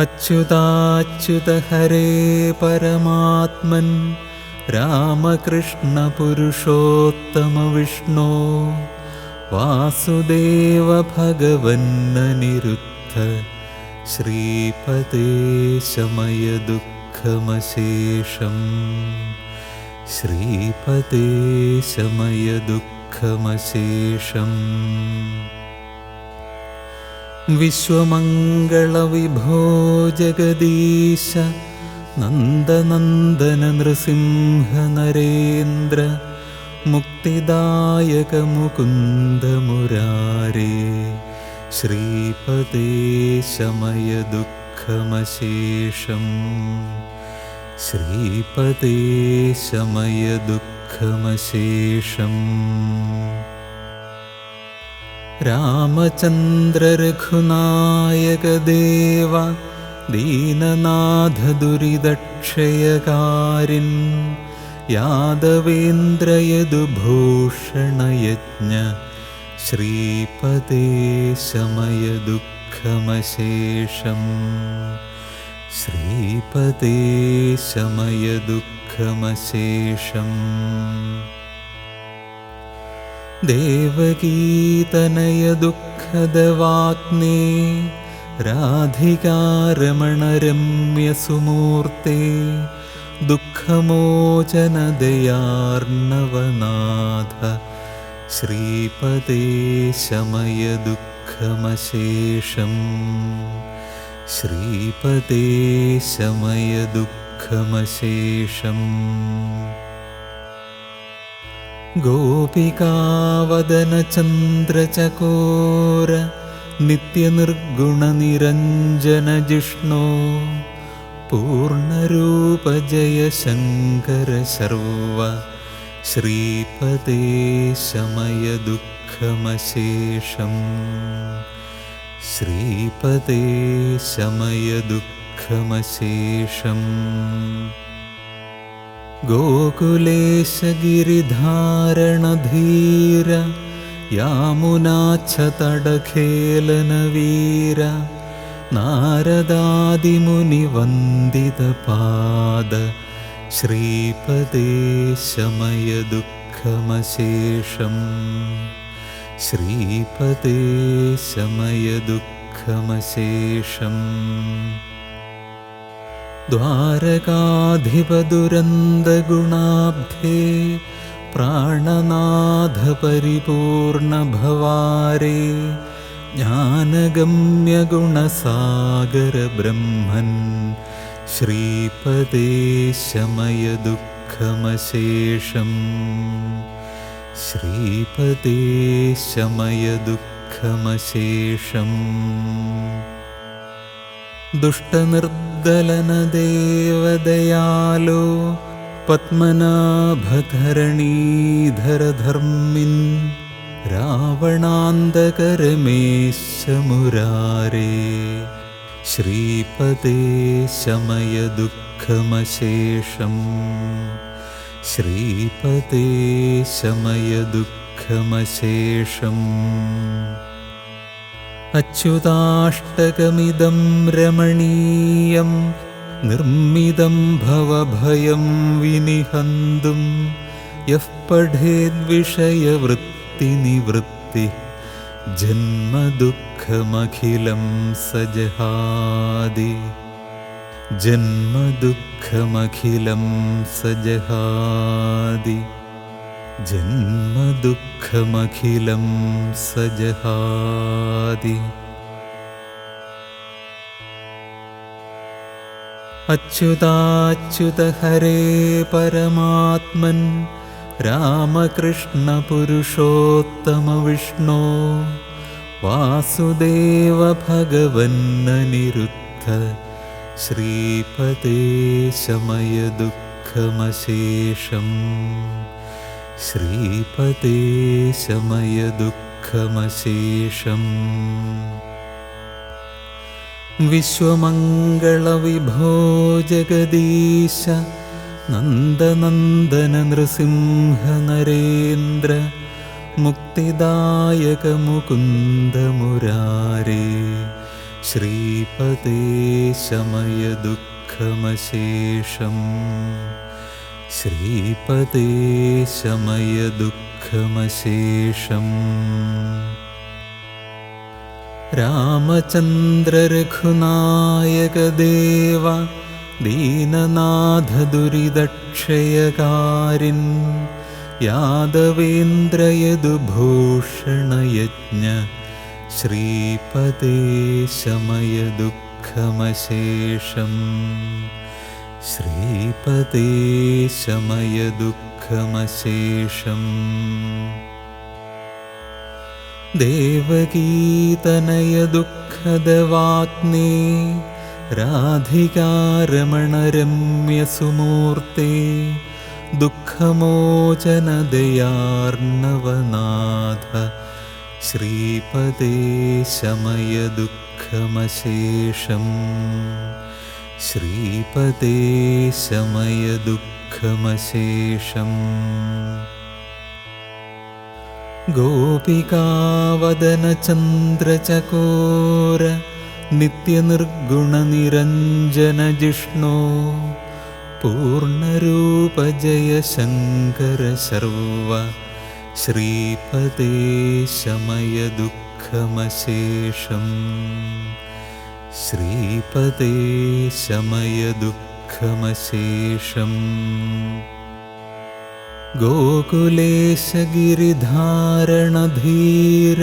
अच्युताच्युत हरे परमात्मन् रामकृष्णपुरुषोत्तमविष्णो वासुदेव भगवन्ननिरुद्ध श्रीपते शमय दुःखमशेषम् विश्वमङ्गलविभो जगदीश नन्दनन्दननृसिंहनरेन्द्र मुक्तिदायकमुकुन्दमुरारे श्रीपते शमय दुःखमशेषम्। श्रीपते शमय दुःखमशेषम् रामचन्द्ररघुनायकदेव दीननाथदुरिदक्षयकारिन् यादवेन्द्रयदुभूषणयज्ञ श्रीपते शमय दुःखमशेषम् श्रीपते शमय दुःखमशेषम् देवगीतनयदुःखदवाग्ने राधिकारमणरम्यसुमूर्ते दुःखमोचनदयार्णवनाथ श्रीपदे शमय दुःखमशेषम् श्रीपदे शमय दुःखमशेषम् गोपिकावदनचन्द्रचकोर नित्यनिर्गुणनिरञ्जनजिष्णो पूर्णरूपजयशङ्कर शर्व श्रीपदे शमय दुःखमशेषम् श्रीपदे शमय दुःखमशेषम् गोकुलेशगिरिधारणधीर यामुनाच्छतडखेलनवीर नारदादिमुनिवन्दितपाद श्रीपदे शमय दुःखमशेषम् श्रीपदे शमय दुःखमशेषम् द्वारकाधिपदुरन्दगुणाब्धे प्राणनाथपरिपूर्णभवारे ज्ञानगम्यगुणसागरब्रह्मन् श्रीपदे शमय दुःखमशेषम् श्रीपदे शमय दुःखमशेषम् दुष्टनिर्दलनदेवदयालो पद्मनाभधरणीधरधर्मिन् रावणान्तकरमेशमुरारे श्रीपदे शमय दुःखमशेषम् श्रीपदे शमय दुःखमशेषम् अच्युताष्टकमिदं रमणीयं निर्मिदं भवभयं विनिहन्तुं यः पठेद्विषयवृत्तिनिवृत्तिः जन्मदुःखमखिलं सजहादि। जन्मदुःखमखिलं सजहादि जन्मदुःखमखिलं सजहादि अच्युताच्युत हरे परमात्मन् रामकृष्णपुरुषोत्तमविष्णो वासुदेव भगवन्ननिरुद्ध श्रीपते शमय दुःखमशेषम् श्रीपते शमय दुःखमशेषम् विश्वमङ्गलविभो जगदीश नन्दनन्दननृसिंहनरेन्द्र मुक्तिदायकमुकुन्दमुरारे श्रीपते शमय दुःखमशेषम् श्रीपते शमय दुःखमशेषम् रामचन्द्ररघुनायकदेव दीननाथदुरिदक्षयकारिन् यादवेन्द्रयदुभूषणयज्ञ शमय दुःखमशेषम् श्रीपते शमय दुःखमशेषम् देवकीतनयदुःखदवाग्ने राधिकारमणरम्यसुमूर्ते दुःखमोचनदयार्णवनाथ श्रीपदे शमय दुःखमशेषम् श्रीपदे शमय दुःखमशेषम् गोपिकावदनचन्द्रचकोर नित्यनिर्गुणनिरञ्जनजिष्णो पूर्णरूपजय शङ्कर शर्व श्रीपदे शमय दुःखमशेषम् श्रीपदे शमय दुःखमशेषम् गोकुलेशगिरिधारणधीर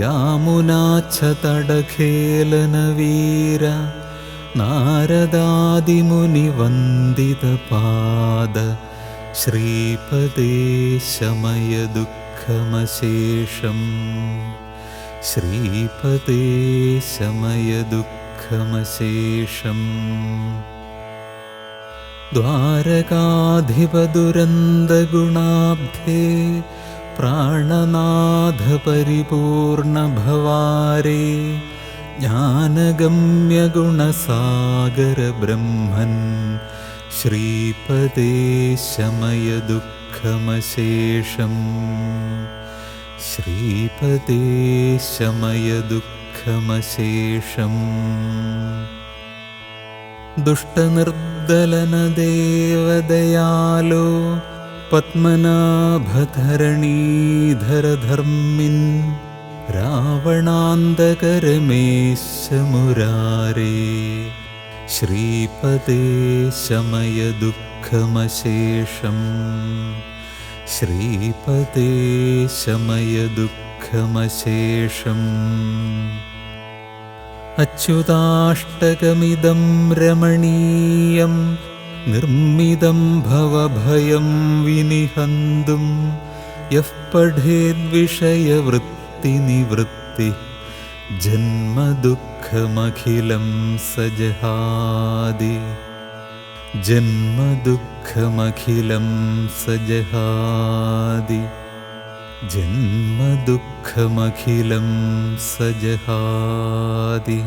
यामुनाच्छतडखेलनवीर नारदादिमुनिवन्दितपाद श्रीपदे शमय दुःखमशेषम् श्रीपदे शमय दुःखमशेषम् द्वारकाधिपदुरन्दगुणाब्धे प्राणनाथपरिपूर्णभवारे ज्ञानगम्यगुणसागरब्रह्मन् श्रीपदे शमय दुःखमशेषम् श्रीपदे शमय दुःखमशेषम् दुष्टनिर्दलनदेवदयालो पद्मनाभधरणीधरधर्मिन् रावणान्तकरमेशमुरारे श्रीपदे शमय दुःखमशेषम् श्रीपदे शमय दुःखमशेषम् अच्युताष्टकमिदं रमणीयं निर्मिदं भवभयं विनिहन्तुं यः पठेद्विषयवृत्तिनिवृत्तिः जन्मदुःखमखिलं स जहादि जन्मदुःखमखिलं स जहादि जन्मदुःखमखिलं स जहादि